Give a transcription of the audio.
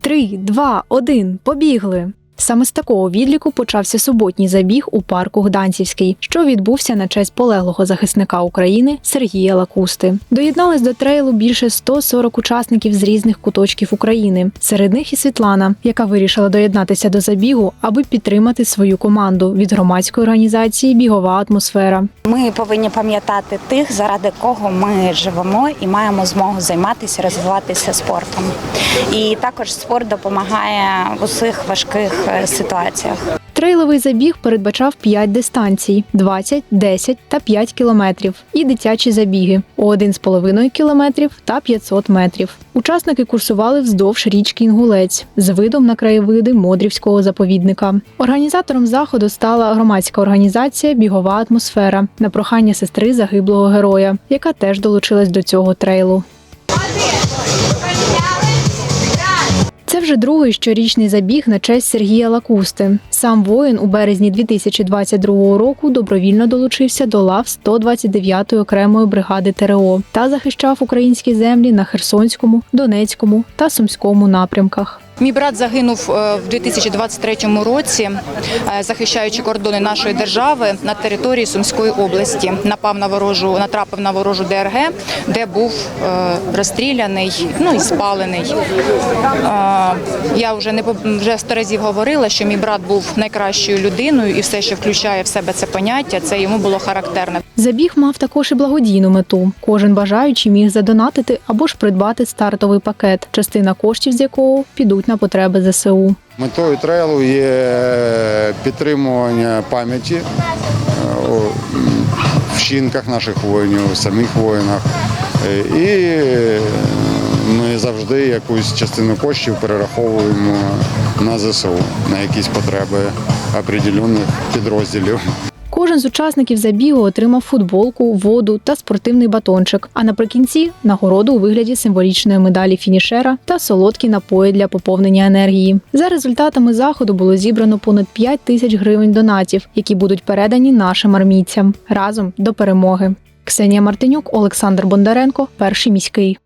Три, два, один, побігли. Саме з такого відліку почався суботній забіг у парку Гданцівський, що відбувся на честь полеглого захисника України Сергія Лакусти. Доєднались до трейлу більше 140 учасників з різних куточків України. Серед них і Світлана, яка вирішила доєднатися до забігу, аби підтримати свою команду від громадської організації Бігова атмосфера. Ми повинні пам'ятати тих, заради кого ми живемо і маємо змогу займатися, розвиватися спортом. І також спорт допомагає в усіх важких ситуаціях. Трейловий забіг передбачав 5 дистанцій: 20, 10 та 5 кілометрів, і дитячі забіги у 1,5 кілометрів та 500 метрів. Учасники курсували вздовж річки Інгулець з видом на краєвиди Модрівського заповідника. Організатором заходу стала громадська організація Бігова атмосфера на прохання сестри загиблого героя, яка теж долучилась до цього трейлу. Вже другий щорічний забіг на честь Сергія Лакусти. Сам воїн у березні 2022 року добровільно долучився до лав 129-ї окремої бригади ТРО та захищав українські землі на Херсонському, Донецькому та Сумському напрямках. Мій брат загинув е, в 2023 році, е, захищаючи кордони нашої держави на території Сумської області. Напав на ворожу, натрапив на ворожу ДРГ, де був е, розстріляний, ну і спалений. Я вже не вже сто разів говорила, що мій брат був найкращою людиною, і все, що включає в себе це поняття, це йому було характерне. Забіг мав також і благодійну мету. Кожен бажаючий міг задонатити або ж придбати стартовий пакет, частина коштів з якого підуть на потреби ЗСУ. Метою трейлу є підтримування пам'яті м, вчинках наших воїнів, самих воїнах. Е, І завжди якусь частину коштів перераховуємо на ЗСУ, на якісь потреби определених підрозділів. Кожен з учасників забігу отримав футболку, воду та спортивний батончик. А наприкінці нагороду у вигляді символічної медалі фінішера та солодкі напої для поповнення енергії. За результатами заходу було зібрано понад 5 тисяч гривень донатів, які будуть передані нашим армійцям разом до перемоги. Ксенія Мартинюк, Олександр Бондаренко, перший міський.